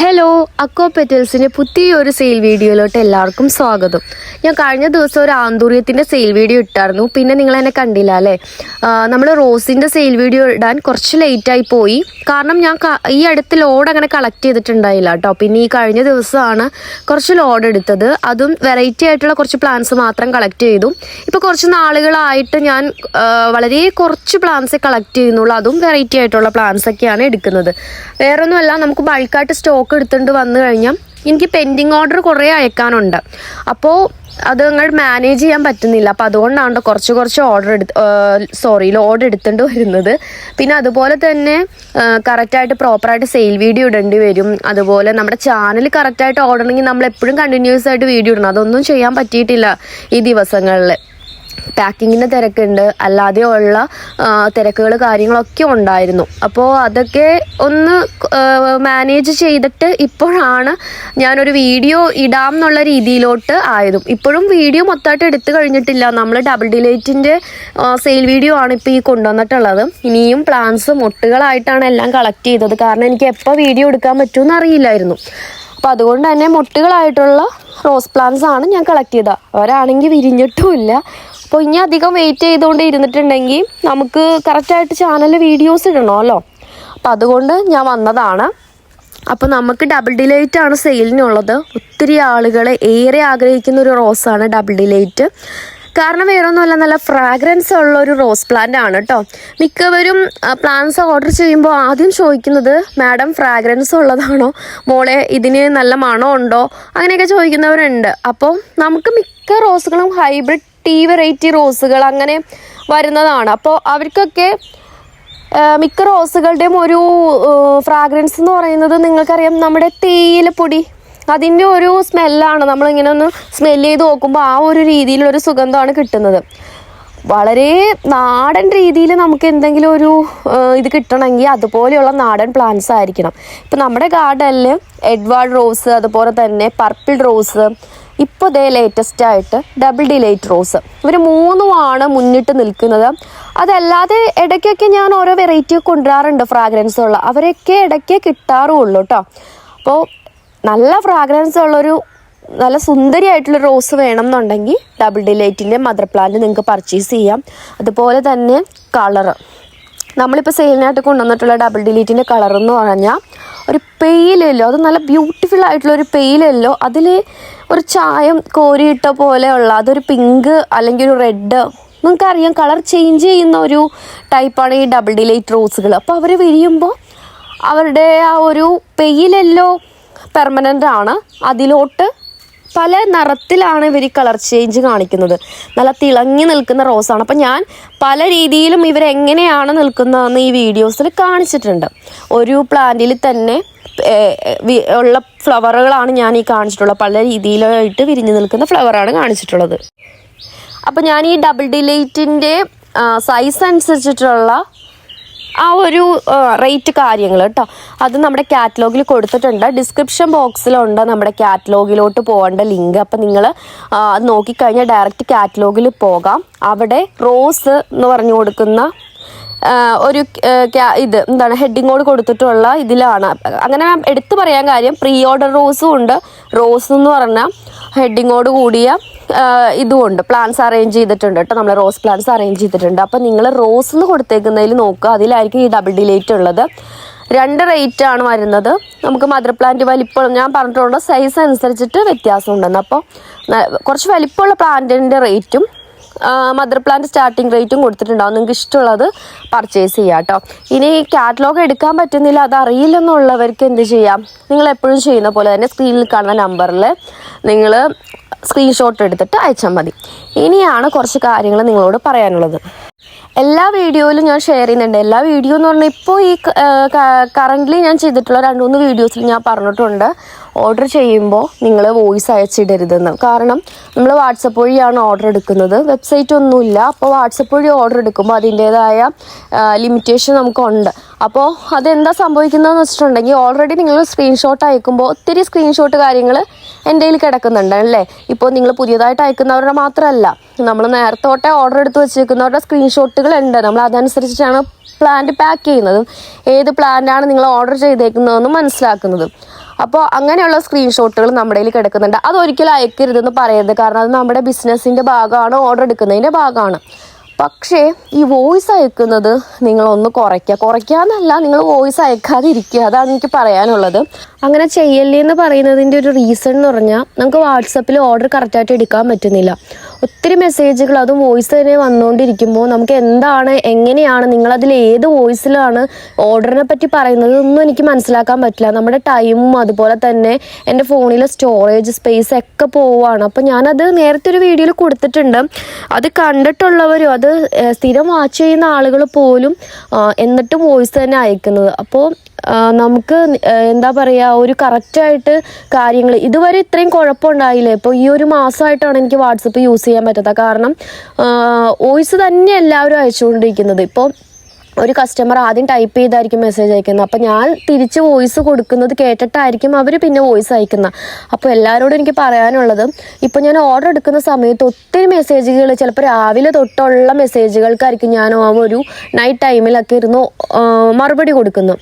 Hello അക്കോ പെറ്റൽസിന്റെ പുതിയൊരു sale വീഡിയോയിലോട്ട് എല്ലാവർക്കും സ്വാഗതം. ഞാൻ കഴിഞ്ഞ ദിവസം ഒരു ആന്തൂര്യത്തിന്റെ സെയിൽ വീഡിയോ ഇട്ടായിരുന്നു. പിന്നെ നിങ്ങൾ എന്നെ കണ്ടില്ല അല്ലേ? നമ്മൾ റോസിന്റെ സെയിൽ വീഡിയോ ഇടാൻ കുറച്ച് ലേറ്റായി പോയി. കാരണം ഞാൻ ഈ അടുത്ത് ലോഡ് അങ്ങനെ കളക്ട് ചെയ്തിട്ടുണ്ടായില്ല കേട്ടോ പിന്നെ ഈ കഴിഞ്ഞ ദിവസമാണ് കുറച്ച് ലോഡ് എടുത്തത്. അതും വെറൈറ്റി ആയിട്ടുള്ള കുറച്ച് പ്ലാന്റ്സ് മാത്രം കളക്ട് ചെയ്തു. ഇപ്പോൾ കുറച്ച് നാളുകളായിട്ട് ഞാൻ വളരെ കുറച്ച് പ്ലാന്റ്സ് കളക്ട് ചെയ്യുന്നുള്ളൂ. അതും വെറൈറ്റി ആയിട്ടുള്ള പ്ലാന്റ്സ് ഒക്കെയാണ് എടുക്കുന്നത്. വേറൊന്നുമല്ല നമുക്ക് ബൾക്കായിട്ട് സ്റ്റോക്ക് എടുത്തുകൊണ്ട് വന്നു കഴിഞ്ഞാൽ എനിക്ക് പെൻഡിങ് ഓർഡർ കുറേ അയക്കാനുണ്ട്. അപ്പോൾ അത് അങ്ങോട്ട് മാനേജ് ചെയ്യാൻ പറ്റുന്നില്ല. അപ്പോൾ അതുകൊണ്ടാണ് കുറച്ച് കുറച്ച് ഓർഡർ എടുത്ത് സോറി ലോഡ് എടുത്തുകൊണ്ട് വരുന്നത്. പിന്നെ അതുപോലെ തന്നെ കറക്റ്റായിട്ട് പ്രോപ്പറായിട്ട് സെയിൽ വീഡിയോ ഇടേണ്ടി വരും. അതുപോലെ നമ്മുടെ ചാനൽ കറക്റ്റായിട്ട് ഓടണമെങ്കിൽ നമ്മൾ എപ്പോഴും കണ്ടിന്യൂസ് ആയിട്ട് വീഡിയോ ഇടണം. അതൊന്നും ചെയ്യാൻ പറ്റിയിട്ടില്ല ഈ ദിവസങ്ങളിൽ. പാക്കിങ്ങിന്റെ തിരക്കുണ്ട്. അല്ലാതെ ഉള്ള തിരക്കുകൾ കാര്യങ്ങളൊക്കെ ഉണ്ടായിരുന്നു. അപ്പോൾ അതൊക്കെ ഒന്ന് മാനേജ് ചെയ്തിട്ട് ഇപ്പോഴാണ് ഞാനൊരു വീഡിയോ ഇടാം എന്നുള്ള രീതിയിലോട്ട് ആയതും. ഇപ്പോഴും വീഡിയോ മൊത്തമായിട്ട് എടുത്തു കഴിഞ്ഞിട്ടില്ല. നമ്മൾ ഡബിൾ ഡിലൈറ്റിന്റെ സെയിൽ വീഡിയോ ആണ് ഇപ്പോൾ ഈ കൊണ്ടുവന്നിട്ടുള്ളത്. ഇനിയും പ്ലാന്റ്സ് മുട്ടുകളായിട്ടാണ് എല്ലാം കളക്ട് ചെയ്തത്. കാരണം എനിക്ക് എപ്പോൾ വീഡിയോ എടുക്കാൻ പറ്റുമെന്ന് അറിയില്ലായിരുന്നു. അപ്പോൾ അതുകൊണ്ട് തന്നെ മുട്ടുകളായിട്ടുള്ള റോസ് പ്ലാന്റ്സ് ആണ് ഞാൻ കളക്ട് ചെയ്തത്. അവരാണെങ്കിൽ വിരിഞ്ഞിട്ടുമില്ല. അപ്പോൾ ഇനി അധികം വെയിറ്റ് ചെയ്തുകൊണ്ട് ഇരുന്നിട്ടുണ്ടെങ്കിൽ നമുക്ക് കറക്റ്റായിട്ട് ചാനലിൽ വീഡിയോസ് ഇടണമല്ലോ അപ്പോൾ അതുകൊണ്ട് ഞാൻ വന്നതാണ്. അപ്പോൾ നമുക്ക് ഡബിൾ ഡിലൈറ്റ് ആണ് സെയിലിനുള്ളത് ഒത്തിരി ആളുകൾ ഏറെ ആഗ്രഹിക്കുന്ന ഒരു റോസാണ് ഡബിൾ ഡിലൈറ്റ് കാരണം വേറൊന്നുമല്ല നല്ല ഫ്രാഗ്രൻസ് ഉള്ള ഒരു റോസ് പ്ലാന്റ് ആണ് കേട്ടോ മിക്കവരും പ്ലാന്റ്സ് ഓർഡർ ചെയ്യുമ്പോൾ ആദ്യം ചോദിക്കുന്നത് മാഡം ഫ്രാഗ്രൻസ് ഉള്ളതാണോ? മോളെ ഇതിന് നല്ല മണമുണ്ടോ? അങ്ങനെയൊക്കെ ചോദിക്കുന്നവരുണ്ട്. അപ്പോൾ നമുക്ക് മിക്ക റോസുകളും ഹൈബ്രിഡ് ടീ വെറൈറ്റി റോസുകൾ അങ്ങനെ വരുന്നതാണ്. അപ്പോൾ അവർക്കൊക്കെ മിക്ക റോസുകളുടെയും ഒരു ഫ്രാഗ്രൻസ് എന്ന് പറയുന്നത് നിങ്ങൾക്കറിയാം നമ്മുടെ തേയിലപ്പൊടി അതിന്റെ ഒരു സ്മെല്ലാണ് നമ്മളിങ്ങനെ ഒന്ന് സ്മെല്ല് ചെയ്ത് നോക്കുമ്പോൾ ആ ഒരു രീതിയിലൊരു സുഗന്ധമാണ് കിട്ടുന്നത്. വളരെ നാടൻ രീതിയിൽ നമുക്ക് എന്തെങ്കിലും ഒരു ഇത് കിട്ടണമെങ്കിൽ അതുപോലെയുള്ള നാടൻ പ്ലാന്റ്സ് ആയിരിക്കണം. ഇപ്പം നമ്മുടെ ഗാർഡനിൽ എഡ്വാർഡ് റോസ് അതുപോലെ തന്നെ പർപ്പിൾ റോസ് ഇപ്പോൾ ഇതേ ലേറ്റസ്റ്റ് ആയിട്ട് ഡബിൾ ഡിലൈറ്റ് റോസ് ഇവർ മൂന്നുമാണ് മുന്നിട്ട് നിൽക്കുന്നത്. അതല്ലാതെ ഇടയ്ക്കൊക്കെ ഞാൻ ഓരോ വെറൈറ്റി കൊണ്ടുവരാറുണ്ട് ഉള്ള. അവരൊക്കെ ഇടയ്ക്ക് കിട്ടാറുള്ളൂ കേട്ടോ അപ്പോൾ നല്ല ഫ്രാഗ്രൻസ് ഉള്ളൊരു നല്ല സുന്ദരിയായിട്ടുള്ള റോസ് വേണം എന്നുണ്ടെങ്കിൽ ഡബിൾ ഡിലൈറ്റിന്റെ മദർ പ്ലാന്റ് നിങ്ങൾക്ക് പർച്ചേസ് ചെയ്യാം. അതുപോലെ തന്നെ കളറ് നമ്മളിപ്പോൾ സെയിലിനായിട്ട് കൊണ്ടുവന്നിട്ടുള്ള ഡബിൾ ഡിലീറ്റിന്റെ കളർ എന്ന് പറഞ്ഞാൽ ഒരു പെയിലല്ലോ അത് നല്ല ബ്യൂട്ടിഫുൾ ആയിട്ടുള്ള ഒരു പെയിലല്ലോ അതിൽ ഒരു ചായം കോരിയിട്ട പോലെയുള്ള അതൊരു പിങ്ക് അല്ലെങ്കിൽ ഒരു റെഡ് നിങ്ങൾക്കറിയാം കളർ ചേഞ്ച് ചെയ്യുന്ന ഒരു ടൈപ്പാണ് ഈ ഡബിൾ ഡിലൈറ്റ് റോസുകൾ അപ്പോൾ അവർ വിരിയുമ്പോൾ അവരുടെ ആ ഒരു പെയിലെല്ലോ പെർമനന്റ് ആണ്. അതിലോട്ട് പല നിറത്തിലാണ് ഇവർ കളർ ചേഞ്ച് കാണിക്കുന്നത്. നല്ല തിളങ്ങി നിൽക്കുന്ന റോസാണ്. അപ്പം ഞാൻ പല രീതിയിലും ഇവരെങ്ങനെയാണ് നിൽക്കുന്നതെന്ന് ഈ വീഡിയോസിൽ കാണിച്ചിട്ടുണ്ട്. ഒരു പ്ലാന്റിൽ തന്നെ ഉള്ള ഫ്ലവറുകളാണ് ഞാൻ ഈ കാണിച്ചിട്ടുള്ളത്. പല രീതിയിലായിട്ട് വിരിഞ്ഞു നിൽക്കുന്ന ഫ്ലവറാണ് കാണിച്ചിട്ടുള്ളത്. അപ്പോൾ ഞാൻ ഈ ഡബിൾ ഡിലൈറ്റിന്റെ സൈസ് അനുസരിച്ചിട്ടുള്ള ആ ഒരു റേറ്റ് കാര്യങ്ങൾ കേട്ടോ അത് നമ്മുടെ കാറ്റലോഗിൽ കൊടുത്തിട്ടുണ്ട്. ഡിസ്ക്രിപ്ഷൻ ബോക്സിലുണ്ട് നമ്മുടെ കാറ്റലോഗിലോട്ട് പോകേണ്ട ലിങ്ക് അപ്പം നിങ്ങൾ നോക്കിക്കഴിഞ്ഞാൽ ഡയറക്റ്റ് കാറ്റലോഗിൽ പോകാം. അവിടെ റോസ് എന്ന് പറഞ്ഞു കൊടുക്കുന്ന ഒരു ഇത് എന്താണ് ഹെഡിങ്ങോട് കൊടുത്തിട്ടുള്ള ഇതിലാണ്. അങ്ങനെ എടുത്തു പറയാൻ കാര്യം പ്രീ ഓർഡർ റോസും ഉണ്ട്. റോസ് എന്ന് പറഞ്ഞാൽ ഹെഡിങ്ങോട് കൂടിയ ഇതുമുണ്ട് പ്ലാന്റ്സ് അറേഞ്ച് ചെയ്തിട്ടുണ്ട് കേട്ടോ നമ്മൾ റോസ് പ്ലാൻസ് അറേഞ്ച് ചെയ്തിട്ടുണ്ട്. അപ്പം നിങ്ങൾ റോസ് എന്ന് കൊടുത്തേക്കുന്നതിൽ നോക്കുക. അതിലായിരിക്കും ഈ ഡബിൾ ഡിലേറ്റ് ഉള്ളത്. രണ്ട് റേറ്റ് ആണ് വരുന്നത്. നമുക്ക് മദർ പ്ലാന്റ് വലിപ്പം ഞാൻ പറഞ്ഞിട്ടുണ്ട് സൈസ് അനുസരിച്ചിട്ട് വ്യത്യാസം ഉണ്ടെന്ന്. അപ്പോൾ കുറച്ച് വലിപ്പമുള്ള പ്ലാന്റിന്റെ റേറ്റും മദർ പ്ലാന്റ് സ്റ്റാർട്ടിംഗ് റേറ്റും കൊടുത്തിട്ടുണ്ടാവും. നിങ്ങൾക്ക് ഇഷ്ടമുള്ളത് പർച്ചേസ് ചെയ്യാം കേട്ടോ ഇനി കാറ്റലോഗ് എടുക്കാൻ പറ്റുന്നില്ല അത് അറിയില്ലെന്നുള്ളവർക്ക് എന്ത് ചെയ്യാം? നിങ്ങൾ എപ്പോഴും ചെയ്യുന്ന പോലെ തന്നെ സ്ക്രീനിൽ കാണുന്ന നമ്പറിൽ നിങ്ങൾ സ്ക്രീൻഷോട്ട് എടുത്തിട്ട് അയച്ചാൽ മതി. ഇനിയാണ് കുറച്ച് കാര്യങ്ങൾ നിങ്ങളോട് പറയാനുള്ളത്. എല്ലാ വീഡിയോയിലും ഞാൻ ഷെയർ ചെയ്യുന്നുണ്ട്. എല്ലാ വീഡിയോ എന്ന് പറഞ്ഞാൽ ഇപ്പോൾ ഈ കറന്റ്ലി ഞാൻ ചെയ്തിട്ടുള്ള രണ്ട് മൂന്ന് വീഡിയോസിൽ ഞാൻ പറഞ്ഞിട്ടുണ്ട്. ഓർഡർ ചെയ്യുമ്പോൾ നിങ്ങൾ വോയിസ് അയച്ചിടരുതെന്ന്. കാരണം നമ്മൾ വാട്സപ്പ് വഴിയാണ് ഓർഡർ എടുക്കുന്നത്. വെബ്സൈറ്റ് ഒന്നുമില്ല. അപ്പോൾ വാട്സപ്പ് വഴി ഓർഡർ എടുക്കുമ്പോൾ അതിന്റേതായ ലിമിറ്റേഷൻ നമുക്കുണ്ട്. അപ്പോൾ അതെന്താ സംഭവിക്കുന്നതെന്ന് വെച്ചിട്ടുണ്ടെങ്കിൽ ഓൾറെഡി നിങ്ങൾ സ്ക്രീൻഷോട്ട് അയക്കുമ്പോൾ ഒത്തിരി സ്ക്രീൻഷോട്ട് കാര്യങ്ങൾ എന്റെ കയ്യിൽ കിടക്കുന്നുണ്ട് അല്ലേ? ഇപ്പോൾ നിങ്ങൾ പുതിയതായിട്ട് അയക്കുന്നവരുടെ മാത്രമല്ല. നമ്മൾ നേരത്തോട്ടെ ഓർഡർ എടുത്ത് വെച്ചിരിക്കുന്നവരുടെ സ്ക്രീൻഷോട്ടുകൾ ഉണ്ട്. നമ്മൾ അതനുസരിച്ചിട്ടാണ് പ്ലാന്റ് പാക്ക് ചെയ്യുന്നതും. ഏത് പ്ലാന്റാണ് നിങ്ങൾ ഓർഡർ ചെയ്തേക്കുന്നതെന്നും മനസ്സിലാക്കുന്നതും. അപ്പോൾ അങ്ങനെയുള്ള സ്ക്രീൻഷോട്ടുകൾ നമ്മുടെ കയ്യിൽ കിടക്കുന്നുണ്ട്. അതൊരിക്കലും അയക്കരുതെന്ന് പറയരുത്. കാരണം അത് നമ്മുടെ ബിസിനസ്സിന്റെ ഭാഗമാണ് ഓർഡർ എടുക്കുന്നതിന്റെ ഭാഗമാണ്. പക്ഷേ ഈ വോയിസ് അയക്കുന്നത് നിങ്ങളൊന്ന് കുറയ്ക്കുക കുറയ്ക്കാന്നല്ല നിങ്ങൾ വോയിസ് അയക്കാതെ ഇരിക്കുക അതാണ് എനിക്ക് പറയാനുള്ളത്. അങ്ങനെ ചെയ്യല്ലേ എന്ന് പറയുന്നതിന്റെ ഒരു റീസൺ എന്ന് പറഞ്ഞാൽ നമുക്ക് വാട്സപ്പിൽ ഓർഡർ കറക്റ്റായിട്ട് എടുക്കാൻ പറ്റുന്നില്ല. ഒത്തിരി മെസ്സേജുകൾ അതും വോയിസ് തന്നെ വന്നുകൊണ്ടിരിക്കുമ്പോൾ നമുക്ക് എന്താണ് എങ്ങനെയാണ് നിങ്ങളതിൽ ഏത് വോയിസിലാണ് ഓർഡറിനെ പറ്റി പറയുന്നത് ഒന്നും എനിക്ക് മനസ്സിലാക്കാൻ പറ്റില്ല. നമ്മുടെ ടൈമും അതുപോലെ തന്നെ എന്റെ ഫോണിലെ സ്റ്റോറേജ് സ്പേസ് ഒക്കെ പോവുകയാണ് അപ്പോൾ ഞാനത് നേരത്തെ ഒരു വീഡിയോയിൽ കൊടുത്തിട്ടുണ്ട്. അത് കണ്ടിട്ടുള്ളവരും അത് സ്ഥിരം വാച്ച് ചെയ്യുന്ന ആളുകൾ പോലും എന്നിട്ടും വോയിസ് തന്നെ അയക്കുന്നത്. അപ്പോൾ നമുക്ക് എന്താ പറയുക ഒരു കറക്റ്റായിട്ട് കാര്യങ്ങൾ ഇതുവരെ ഇത്രയും കുഴപ്പമുണ്ടായില്ലേ? ഇപ്പോൾ ഈ ഒരു മാസമായിട്ടാണ് എനിക്ക് വാട്സപ്പ് യൂസ് ചെയ്യാൻ പറ്റാത്തത്. കാരണം വോയിസ് തന്നെ എല്ലാവരും അയച്ചുകൊണ്ടിരിക്കുന്നത്. ഇപ്പോൾ ഒരു കസ്റ്റമർ ആദ്യം ടൈപ്പ് ചെയ്തായിരിക്കും മെസ്സേജ് അയക്കുന്നത്. അപ്പം ഞാൻ തിരിച്ച് വോയിസ് കൊടുക്കുന്നത് കേട്ടിട്ടായിരിക്കും അവർ പിന്നെ വോയിസ് അയക്കുന്നത്. അപ്പോൾ എല്ലാവരോടും എനിക്ക് പറയാനുള്ളത് ഇപ്പോൾ ഞാൻ ഓർഡർ എടുക്കുന്ന സമയത്ത് ഒത്തിരി മെസ്സേജുകൾ ചിലപ്പോൾ രാവിലെ തൊട്ടുള്ള മെസ്സേജുകൾക്കായിരിക്കും ഞാൻ ആ ഒരു നൈറ്റ് ടൈമിലൊക്കെ ഇരുന്ന് മറുപടി കൊടുക്കുന്നു.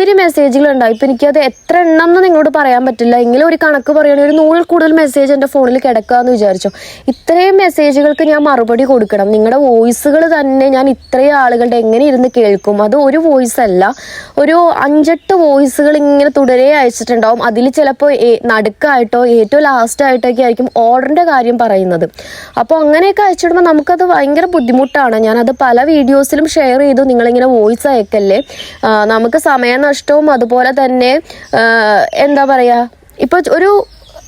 ഒത്തിരി മെസ്സേജുകൾ ഉണ്ടാവും. ഇപ്പം എനിക്കത് എത്ര എണ്ണം എന്ന് നിങ്ങളോട് പറയാൻ പറ്റില്ല. എങ്കിലും ഒരു കണക്ക് പറയുകയാണെങ്കിൽ ഒരു നൂറിൽ കൂടുതൽ മെസ്സേജ് എന്റെ ഫോണിൽ കിടക്കുക എന്ന് വിചാരിച്ചു. ഇത്രയും മെസ്സേജുകൾക്ക് ഞാൻ മറുപടി കൊടുക്കണം. നിങ്ങളുടെ വോയിസുകൾ തന്നെ ഞാൻ ഇത്രയും ആളുകളുടെ എങ്ങനെ ഇരുന്ന് കേൾക്കും? അത് ഒരു വോയിസ് അല്ല. ഒരു അഞ്ചെട്ട് വോയിസുകൾ ഇങ്ങനെ തുടരെ അയച്ചിട്ടുണ്ടാവും. അതിൽ ചിലപ്പോൾ നടുക്കായിട്ടോ ഏറ്റവും ലാസ്റ്റ് ആയിട്ടൊക്കെ ആയിരിക്കും ഓർഡറിന്റെ കാര്യം പറയുന്നത്. അപ്പോൾ അങ്ങനെയൊക്കെ അയച്ചിടുമ്പോൾ നമുക്കത് ഭയങ്കര ബുദ്ധിമുട്ടാണ്. ഞാനത് പല വീഡിയോസിലും ഷെയർ ചെയ്തു. നിങ്ങളിങ്ങനെ വോയിസ് അയക്കല്ലേ? നമുക്ക് നമുക്ക് സമയനഷ്ടവും അതുപോലെ തന്നെ എന്താ പറയുക ഇപ്പോൾ ഒരു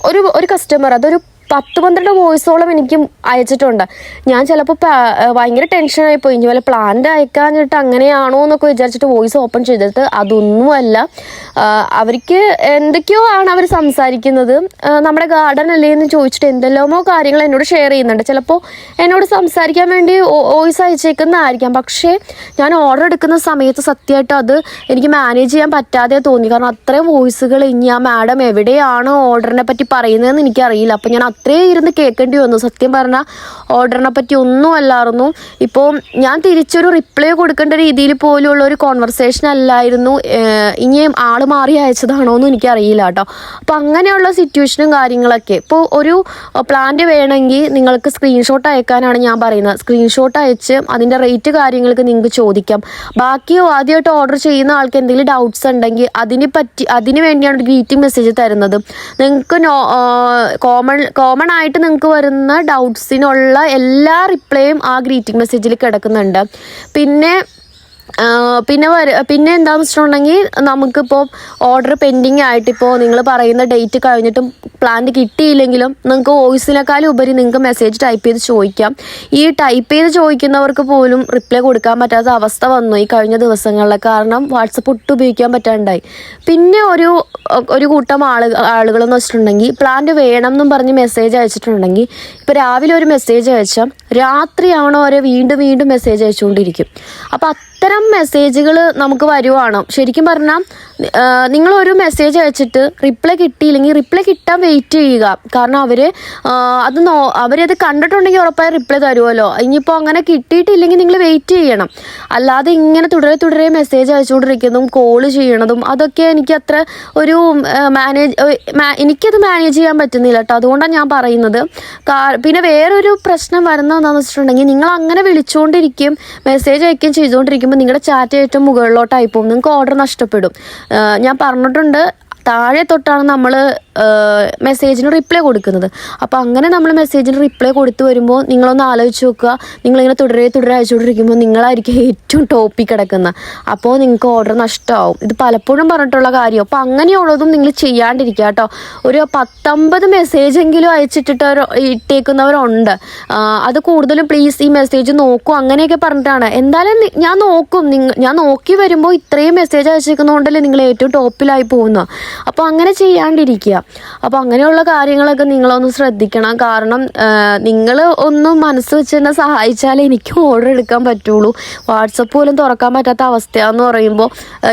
ഒരു ഒരു കസ്റ്റമർ അതൊരു പത്ത് പന്ത്രണ്ട് വോയിസോളം എനിക്ക് അയച്ചിട്ടുണ്ട്. ഞാൻ ചിലപ്പോൾ ഭയങ്കര ടെൻഷനായി പോയി. ഇനി വല്ല പ്ലാന്റ് അയക്കാഞ്ഞിട്ട് അങ്ങനെയാണോ എന്നൊക്കെ വിചാരിച്ചിട്ട് വോയിസ് ഓപ്പൺ ചെയ്തിട്ട് അതൊന്നുമല്ല. അവർക്ക് എന്തൊക്കെയോ ആണ് അവർ സംസാരിക്കുന്നത്. നമ്മുടെ ഗാർഡൻ അല്ലേ എന്ന് ചോദിച്ചിട്ട് എന്തെല്ലാമോ കാര്യങ്ങൾ എന്നോട് ഷെയർ ചെയ്യുന്നുണ്ട്. ചിലപ്പോൾ എന്നോട് സംസാരിക്കാൻ വേണ്ടി വോയിസ് അയച്ചേക്കുന്നതായിരിക്കാം. പക്ഷേ ഞാൻ ഓർഡർ എടുക്കുന്ന സമയത്ത് സത്യമായിട്ട് അത് എനിക്ക് മാനേജ് ചെയ്യാൻ പറ്റാതെ തോന്നി. കാരണം അത്രയും വോയിസുകൾ ഇനി ആ മാഡം എവിടെയാണ് ഓർഡറിനെ പറ്റി പറയുന്നതെന്ന് എനിക്കറിയില്ല. അപ്പം ഞാൻ അത്രയും ഇരുന്ന് കേൾക്കേണ്ടി വന്നു. സത്യം പറഞ്ഞാൽ ഓർഡറിനെ പറ്റി ഒന്നും അല്ലായിരുന്നു. ഇപ്പോൾ ഞാൻ തിരിച്ചൊരു റിപ്ലൈ കൊടുക്കേണ്ട രീതിയിൽ പോലുള്ള ഒരു കോൺവെർസേഷൻ അല്ലായിരുന്നു. ഇനിയും ആൾ മാറി അയച്ചതാണോ എന്ന് എനിക്കറിയില്ല കേട്ടോ. അപ്പോൾ അങ്ങനെയുള്ള സിറ്റുവേഷനും കാര്യങ്ങളൊക്കെ. ഇപ്പോൾ ഒരു പ്ലാന്റ് വേണമെങ്കിൽ നിങ്ങൾക്ക് സ്ക്രീൻഷോട്ട് അയക്കാനാണ് ഞാൻ പറയുന്നത്. സ്ക്രീൻഷോട്ട് അയച്ച് അതിന്റെ റേറ്റ് കാര്യങ്ങൾക്ക് നിങ്ങൾക്ക് ചോദിക്കാം. ബാക്കി ആദ്യമായിട്ട് ഓർഡർ ചെയ്യുന്ന ആൾക്ക് എന്തെങ്കിലും ഡൗട്ട്സ് ഉണ്ടെങ്കിൽ അതിനെ പറ്റി അതിന് വേണ്ടിയാണ് ഗ്രീറ്റിംഗ് മെസ്സേജ് തരുന്നത്. നിങ്ങൾക്ക് കോമൺ കോമൺ ആയിട്ട് നിങ്ങൾക്ക് വരുന്ന ഡൗട്ട്സിനുള്ള എല്ലാ റിപ്ലൈയും ആ ഗ്രീറ്റിംഗ് മെസ്സേജിൽ കിടക്കുന്നുണ്ട്. പിന്നെ പിന്നെ വര പിന്നെ എന്താണെന്ന് വെച്ചിട്ടുണ്ടെങ്കിൽ നമുക്കിപ്പോൾ ഓർഡർ പെൻഡിങ് ആയിട്ട് ഇപ്പോൾ നിങ്ങൾ പറയുന്ന ഡേറ്റ് കഴിഞ്ഞിട്ടും പ്ലാന്റ് കിട്ടിയില്ലെങ്കിലും നിങ്ങൾക്ക് വോയിസിനേക്കാളും ഉപരി നിങ്ങൾക്ക് മെസ്സേജ് ടൈപ്പ് ചെയ്ത് ചോദിക്കാം. ഈ ടൈപ്പ് ചെയ്ത് ചോദിക്കുന്നവർക്ക് പോലും റിപ്ലൈ കൊടുക്കാൻ പറ്റാത്ത അവസ്ഥ വന്നു ഈ കഴിഞ്ഞ ദിവസങ്ങളിലെ. കാരണം വാട്സപ്പ് ഒട്ടും ഉപയോഗിക്കാൻ പറ്റാണ്ടായി. പിന്നെ ഒരു ഒരു കൂട്ടം ആൾ ആളുകളെന്ന് വെച്ചിട്ടുണ്ടെങ്കിൽ പ്ലാന്റ് വേണം എന്നും പറഞ്ഞ് മെസ്സേജ് അയച്ചിട്ടുണ്ടെങ്കിൽ ഇപ്പോൾ രാവിലെ ഒരു മെസ്സേജ് അയച്ചാൽ രാത്രിയാവണ വരെ വീണ്ടും വീണ്ടും മെസ്സേജ് അയച്ചുകൊണ്ടിരിക്കും. അപ്പം അത്തരം മെസ്സേജുകൾ നമുക്ക് വരുവാണ്. ശരിക്കും പറഞ്ഞാൽ നിങ്ങൾ ഒരു മെസ്സേജ് അയച്ചിട്ട് റിപ്ലൈ കിട്ടിയില്ലെങ്കിൽ റിപ്ലൈ കിട്ടാൻ വെയിറ്റ് ചെയ്യുക. കാരണം അവർ അത് നോ അവരത് കണ്ടിട്ടുണ്ടെങ്കിൽ ഉറപ്പായി റിപ്ലൈ തരുമല്ലോ ഇനിയിപ്പോൾ അങ്ങനെ കിട്ടിയിട്ടില്ലെങ്കിൽ നിങ്ങൾ വെയിറ്റ് ചെയ്യണം. അല്ലാതെ ഇങ്ങനെ തുടരെ തുടരെ മെസ്സേജ് അയച്ചുകൊണ്ടിരിക്കുന്നതും കോൾ ചെയ്യണതും അതൊക്കെ എനിക്ക് അത്ര ഒരു മാനേജ് എനിക്കത് മാനേജ് ചെയ്യാൻ പറ്റുന്നില്ല കേട്ടോ അതുകൊണ്ടാണ് ഞാൻ പറയുന്നത്. പിന്നെ വേറൊരു പ്രശ്നം വരുന്നത് എന്താണെന്ന് വെച്ചിട്ടുണ്ടെങ്കിൽ നിങ്ങൾ അങ്ങനെ വിളിച്ചുകൊണ്ടിരിക്കും മെസ്സേജ് അയക്കുകയും ചെയ്തുകൊണ്ടിരിക്കുമ്പോൾ നിങ്ങളുടെ ചാറ്റ് ഏറ്റവും മുകളിലോട്ടായി പോകും നിങ്ങൾക്ക് ഓർഡർ നഷ്ടപ്പെടും. ഞാൻ പറഞ്ഞിട്ടുണ്ട് താഴെ തൊട്ടാണ് നമ്മൾ മെസ്സേജിന് റിപ്ലൈ കൊടുക്കുന്നത്. അപ്പോൾ അങ്ങനെ നമ്മൾ മെസ്സേജിന് റിപ്ലൈ കൊടുത്തു വരുമ്പോൾ നിങ്ങളൊന്ന് ആലോചിച്ച് നോക്കുക. നിങ്ങളിങ്ങനെ തുടരെ തുടരെ അയച്ചുകൊണ്ടിരിക്കുമ്പോൾ നിങ്ങളായിരിക്കും ഏറ്റവും ടോപ്പിൽ കിടക്കുന്നത് അപ്പോൾ നിങ്ങൾക്ക് ഓർഡർ നഷ്ടമാവും ഇത് പലപ്പോഴും പറഞ്ഞിട്ടുള്ള കാര്യം. അപ്പോൾ അങ്ങനെയുള്ളതും നിങ്ങൾ ചെയ്യാണ്ടിരിക്കുക കേട്ടോ. ഒരു പത്തൊമ്പത് മെസ്സേജെങ്കിലും അയച്ചിട്ടിട്ട് ഇട്ടേക്കുന്നവരുണ്ട്. അത് കൂടുതലും പ്ലീസ് ഈ മെസ്സേജ് നോക്കൂ. അങ്ങനെയൊക്കെ പറഞ്ഞിട്ടാണ്. എന്തായാലും ഞാൻ നോക്കും. ഞാൻ നോക്കി വരുമ്പോൾ ഇത്രയും മെസ്സേജ് അയച്ചേക്കുന്നതുകൊണ്ടല്ലേ നിങ്ങൾ ഏറ്റവും ടോപ്പിലായി പോകുന്നത്. അപ്പോൾ അങ്ങനെ ചെയ്യാണ്ടിരിക്കുക. അപ്പോൾ അങ്ങനെയുള്ള കാര്യങ്ങളൊക്കെ നിങ്ങളൊന്ന് ശ്രദ്ധിക്കണം. കാരണം നിങ്ങൾ ഒന്ന് മനസ്സ് വെച്ച് തന്നെ സഹായിച്ചാലേ എനിക്ക് ഓർഡർ എടുക്കാൻ പറ്റുള്ളൂ. വാട്സപ്പ് പോലും തുറക്കാൻ പറ്റാത്ത അവസ്ഥയാന്ന് പറയുമ്പോൾ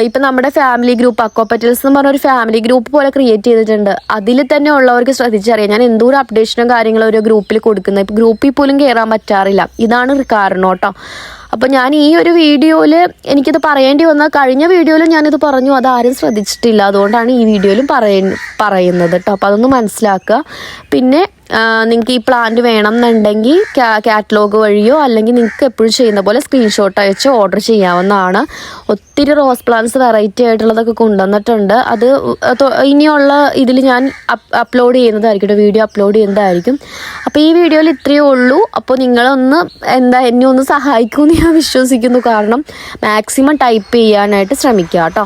ഇപ്പം നമ്മുടെ ഫാമിലി ഗ്രൂപ്പ് അക്കോപ്പറ്റൽസ് എന്ന് പറഞ്ഞ ഒരു ഫാമിലി ഗ്രൂപ്പ് പോലെ ക്രിയേറ്റ് ചെയ്തിട്ടുണ്ട്. അതിൽ തന്നെ ഉള്ളവർക്ക് ശ്രദ്ധിച്ചറിയാം. ഞാൻ എന്തോ ഒരു അപ്ഡേഷനും കാര്യങ്ങളും ഒരു ഗ്രൂപ്പിൽ കൊടുക്കുന്നത് ഗ്രൂപ്പിൽ പോലും കയറാൻ പറ്റാറില്ല. ഇതാണ് കാരണം കേട്ടോ. അപ്പോൾ ഞാൻ ഈ ഒരു വീഡിയോയിൽ എനിക്കിത് പറയേണ്ടി വന്ന കഴിഞ്ഞ വീഡിയോയിൽ ഞാനിത് പറഞ്ഞു. അതാരും ശ്രദ്ധിച്ചിട്ടില്ല. അതുകൊണ്ടാണ് ഈ വീഡിയോയിലും പറയുന്നത് കേട്ടോ അപ്പോൾ അതൊന്ന് മനസ്സിലാക്കുക. പിന്നെ നിങ്ങൾക്ക് ഈ പ്ലാന്റ് വേണം എന്നുണ്ടെങ്കിൽ കാറ്റലോഗ് വഴിയോ അല്ലെങ്കിൽ നിങ്ങൾക്ക് എപ്പോഴും ചെയ്യുന്ന പോലെ സ്ക്രീൻഷോട്ട് അയച്ച് ഓർഡർ ചെയ്യാവുന്നതാണ്. ഒത്തിരി റോസ് പ്ലാന്റ്സ് വെറൈറ്റി ആയിട്ടുള്ളതൊക്കെ കൊണ്ടുവന്നിട്ടുണ്ട്. അത് ഇനിയുള്ള ഇതിൽ ഞാൻ അപ്ലോഡ് ചെയ്യുന്നതായിരിക്കും വീഡിയോ അപ്ലോഡ് ചെയ്യുന്നതായിരിക്കും. അപ്പോൾ ഈ വീഡിയോയിൽ ഇത്രയേ ഉള്ളൂ. അപ്പോൾ നിങ്ങളൊന്ന് എന്താ എന്നെ ഒന്ന് സഹായിക്കുമെന്ന് ഞാൻ വിശ്വസിക്കുന്നു. കാരണം മാക്സിമം ടൈപ്പ് ചെയ്യാനായിട്ട് ശ്രമിക്കുക കേട്ടോ.